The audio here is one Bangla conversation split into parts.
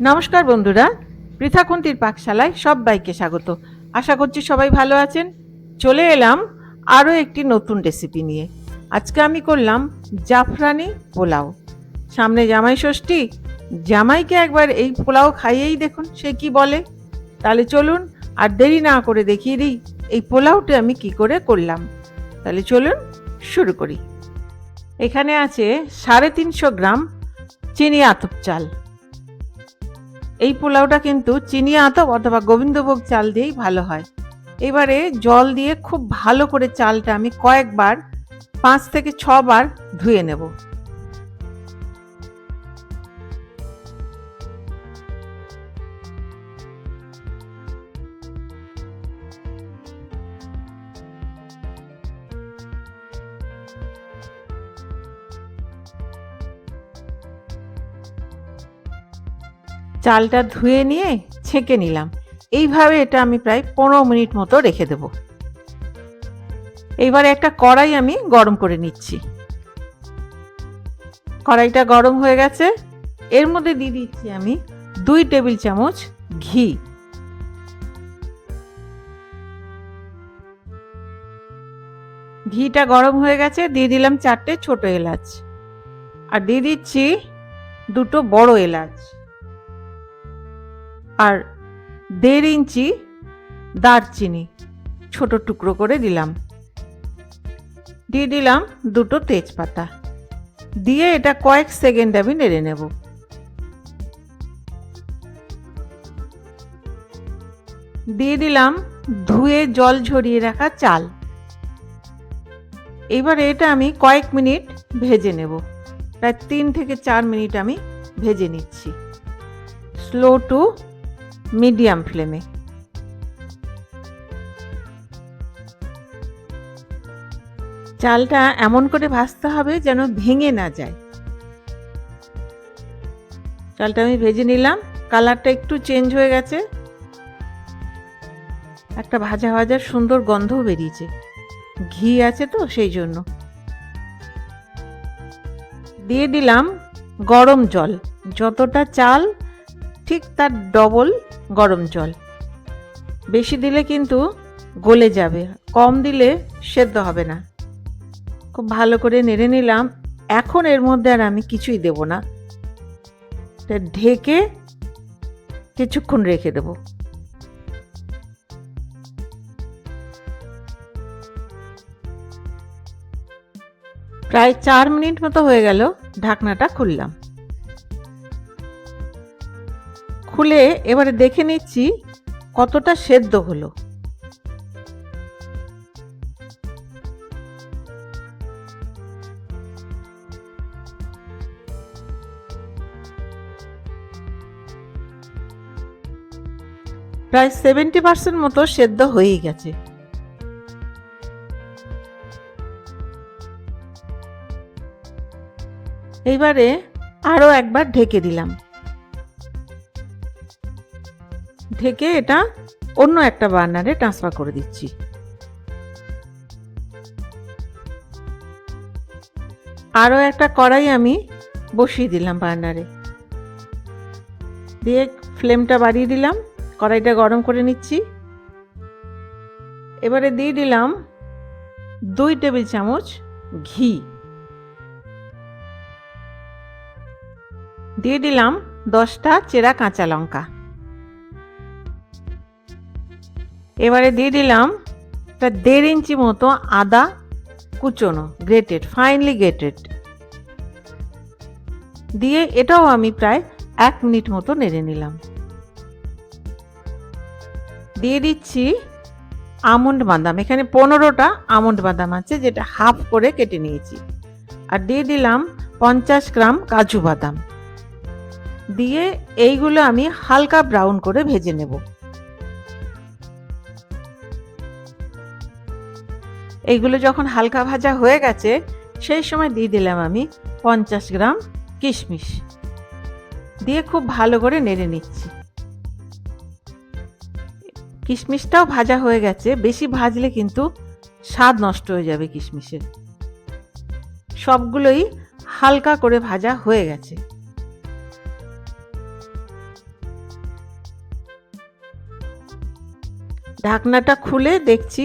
নমস্কার বন্ধুরা, পৃথাকুন্তির পাকশালায় সবাইকে স্বাগত। আশা করছি সবাই ভালো আছেন। চলে এলাম আরও একটি নতুন রেসিপি নিয়ে। আজকে আমি করলাম জাফরানি পোলাও। সামনে জামাই ষষ্ঠী, জামাইকে একবার এই পোলাও খাইয়েই দেখুন, সে কি বলে। তাহলে চলুন আর দেরি না করে দেখিয়ে দিই এই পোলাওটি আমি কি করে করলাম। তাহলে চলুন শুরু করি। এখানে আছে সাড়ে তিনশো গ্রাম চিনি আতপ চাল। এই পোলাওটা কিন্তু চিনি, আতপ অথবা গোবিন্দভোগ চাল দিয়েই ভালো হয়। এবারে জল দিয়ে খুব ভালো করে চালটা আমি কয়েকবার, পাঁচ থেকে ছবার ধুয়ে নেব। চালটা ধুয়ে নিয়ে ছেঁকে নিলাম। এইভাবে এটা আমি প্রায় পনেরো মিনিট মতো রেখে দেব। এইবার একটা কড়াই আমি গরম করে নিচ্ছি। কড়াইটা গরম হয়ে গেছে। এর মধ্যে দিয়ে দিচ্ছি আমি দুই টেবিল চামচ ঘি। ঘিটা গরম হয়ে গেছে, দিয়ে দিলাম চারটে ছোট এলাচ। আর দিয়ে দিচ্ছি দুটো বড় এলাচ। আর দেড় ইঞ্চি দারচিনি ছোট টুকরো করে দিলাম। দিয়ে দিলাম দুটো তেজপাতা। দিয়ে এটা কয়েক সেকেন্ড আমি নেড়ে নেব। দিয়ে দিলাম ধুয়ে জল ঝরিয়ে রাখা চাল। এবারে এটা আমি কয়েক মিনিট ভেজে নেব। প্রায় তিন থেকে চার মিনিট আমি ভেজে নিচ্ছি। স্লো টু মিডিয়াম ফ্লেমে। চালটা এমন করে ভাজতে হবে যেন ভেঙে না যায়। চালটা আমি ভেজে নিলাম, কালারটা একটু চেঞ্জ হয়ে গেছে। একটা ভাজা ভাজার সুন্দর গন্ধও বেরিয়েছে। ঘি আছে তো সেই জন্য। দিয়ে দিলাম গরম জল। যতটা চাল ঠিক তার ডবল গরম জল। বেশি দিলে কিন্তু গলে যাবে, কম দিলে সেদ্ধ হবে না। খুব ভালো করে নেড়ে নিলাম। এখন এর মধ্যে আর আমি কিছুই দেব না। ঢেকে কিছুক্ষণ রেখে দেব। প্রায় চার মিনিট মতো হয়ে গেল, ঢাকনাটা খুললাম। খুলে এবারে দেখে নিচ্ছি কতটা সেদ্ধ হলো। প্রায় সেভেন্টি পার্সেন্ট মতো সেদ্ধ হয়েই গেছে। এইবারে আরও একবার ঢেকে দিলাম। ঢেকে এটা অন্য একটা বার্নারে ট্রান্সফার করে দিচ্ছি। আরও একটা কড়াই আমি বসিয়ে দিলাম বার্নারে। দিয়ে ফ্লেমটা বাড়িয়ে দিলাম, কড়াইটা গরম করে নিচ্ছি। এবারে দিয়ে দিলাম দুই টেবিল চামচ ঘি। দিয়ে দিলাম দশটা চেরা কাঁচা লঙ্কা। এবারে দিয়ে দিলাম একটা দেড় ইঞ্চি মতো আদা কুচোনো গ্রেটেড ফাইনলি গ্রেটেড দিয়ে এটাও আমি প্রায় এক মিনিট মতো নেড়ে নিলাম। দিয়ে দিচ্ছি আমন্ড বাদাম। এখানে পনেরোটা আমন্ড বাদাম আছে, যেটা হাফ করে কেটে নিয়েছি। আর দিয়ে দিলাম পঞ্চাশ গ্রাম কাজু বাদাম। দিয়ে এইগুলো আমি হালকা ব্রাউন করে ভেজে নেব। এইগুলো যখন হালকা ভাজা হয়ে গেছে, সেই সময় দিয়ে দিলাম আমি পঞ্চাশ গ্রাম কিশমিশ। দিয়ে খুব ভালো করে নেড়ে নিচ্ছি। কিশমিশটাও ভাজা হয়ে গেছে, বেশি ভাজলে কিন্তু স্বাদ নষ্ট হয়ে যাবে কিশমিশের। সবগুলোই হালকা করে ভাজা হয়ে গেছে। ঢাকনাটা খুলে দেখছি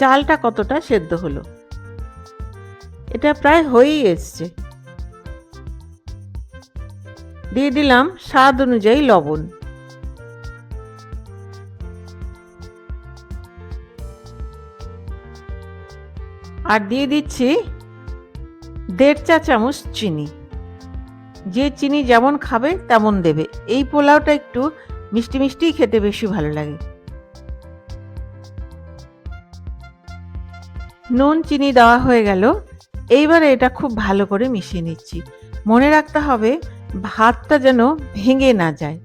চালটা কতটা সেদ্ধ হলো? এটা প্রায় হয়েই এসছে। দিয়ে দিলাম স্বাদ অনুযায়ী লবণ। আর দিয়ে দিচ্ছি দেড় চা চামচ চিনি। যে চিনি যেমন খাবে তেমন দেবে। এই পোলাওটা একটু মিষ্টি মিষ্টিই খেতে বেশি ভালো লাগে। নুন, চিনি দেওয়া হয়ে গেল। এইবারে এটা খুব ভালো করে মিশিয়ে নিচ্ছি। মনে রাখতে হবে, ভাতটা যেন ভেঙে না যায়।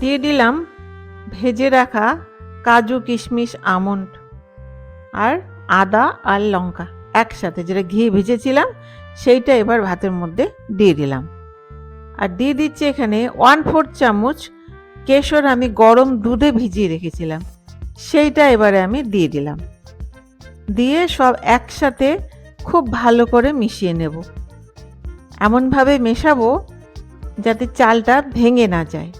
দিয়ে দিলাম ভেজে রাখা কাজু, কিশমিশ, আমন্ড আর আদা আর লঙ্কা একসাথে, যেটা ঘি ভেজেছিলাম, সেইটা এবার ভাতের মধ্যে দিয়ে দিলাম। আর দিয়ে দিচ্ছি এখানে ওয়ান ফোর্থ চামচ কেশর আমি গরম দুধে ভিজিয়ে রেখেছিলাম। সেইটা এবারে আমি দিয়ে দিলাম। দিয়ে সব একসাথে খুব ভালো করে মিশিয়ে নেব। এমনভাবে মেশাবো যাতে চালটা ভেঙে না যায়।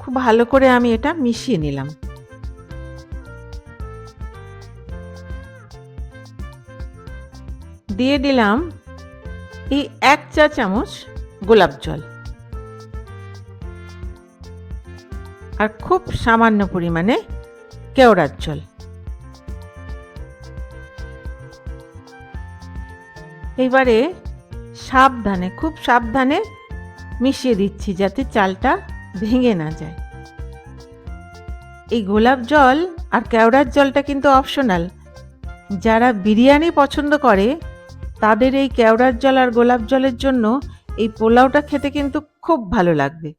খুব ভালো করে আমি এটা মিশিয়ে নিলাম। দিয়ে দিলাম এই এক চা চামচ গোলাপ জল। আর খুব সামান্য পরিমাণে কেওড়ার জল। এবারে সাবধানে, খুব সাবধানে মিশিয়ে দিচ্ছি যাতে চালটা ভেঙে না যায়। এই গোলাপ জল আর কেওড়ার জলটা কিন্তু অপশনাল। যারা বিরিয়ানি পছন্দ করে তাদের এই কেওড়ার জল আর গোলাপ জলের জন্য এই পোলাওটা খেতে কিন্তু খুব ভালো লাগবে।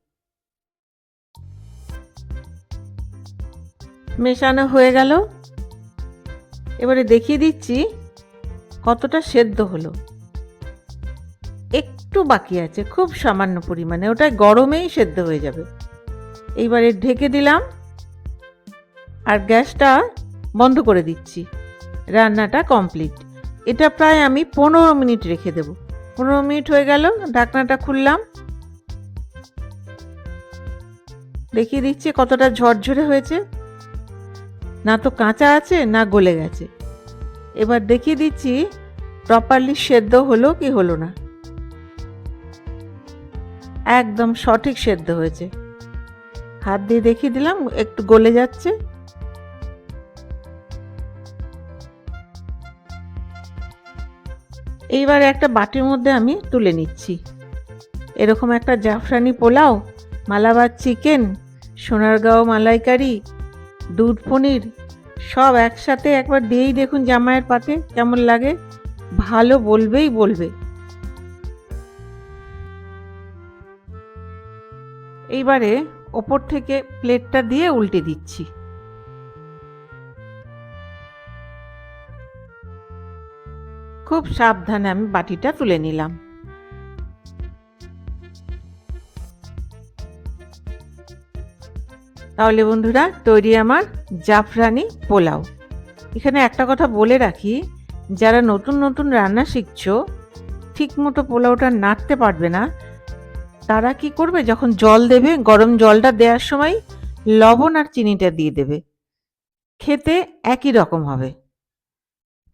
মেশানো হয়ে গেল। এবারে দেখিয়ে দিচ্ছি কতটা সেদ্ধ হলো। একটু বাকি আছে, খুব সামান্য পরিমাণে, ওটা গরমেই সেদ্ধ হয়ে যাবে। এইবারে ঢেকে দিলাম আর গ্যাসটা বন্ধ করে দিচ্ছি। রান্নাটা কমপ্লিট। এটা প্রায় আমি পনেরো মিনিট রেখে দেব। পনেরো মিনিট হয়ে গেল, ঢাকনাটা খুললাম। দেখিয়ে দিচ্ছি কতটা ঝরঝরে হয়েছে। না তো কাঁচা আছে, না গলে গেছে। এবার দেখিয়ে দিচ্ছি প্রপারলি সেদ্ধ হলো কি হলো না। একদম সঠিক সেদ্ধ হয়েছে। হাত দিয়ে দেখিয়ে দিলাম, একটু গলে যাচ্ছে। এইবার একটা বাটির মধ্যে আমি তুলে নিচ্ছি। এরকম একটা জাফরানি পোলাও, মালাবার চিকেন, সোনারগাঁও মালাইকারি, দুধ পনির, সব একসাথে একবার দিয়েই দেখুন জামাইয়ের পাতে কেমন লাগে। ভালো বলবেই বলবে। এইবারে ওপর থেকে প্লেটটা দিয়ে উল্টে দিচ্ছি। খুব সাবধানে আমি বাটিটা তুলে নিলাম। তাহলে বন্ধুরা, তৈরি আমার জাফরানি পোলাও। এখানে একটা কথা বলে রাখি, যারা নতুন নতুন রান্না শিখছো, ঠিকমতো পোলাওটা নাড়তে পারবে না। তারা কি করবে, যখন জল দেবে, গরম জলটা দেওয়ার সময় লবণ আর চিনিটা দিয়ে দেবে। খেতে একই রকম হবে।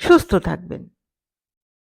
সুস্থ থাকবেন।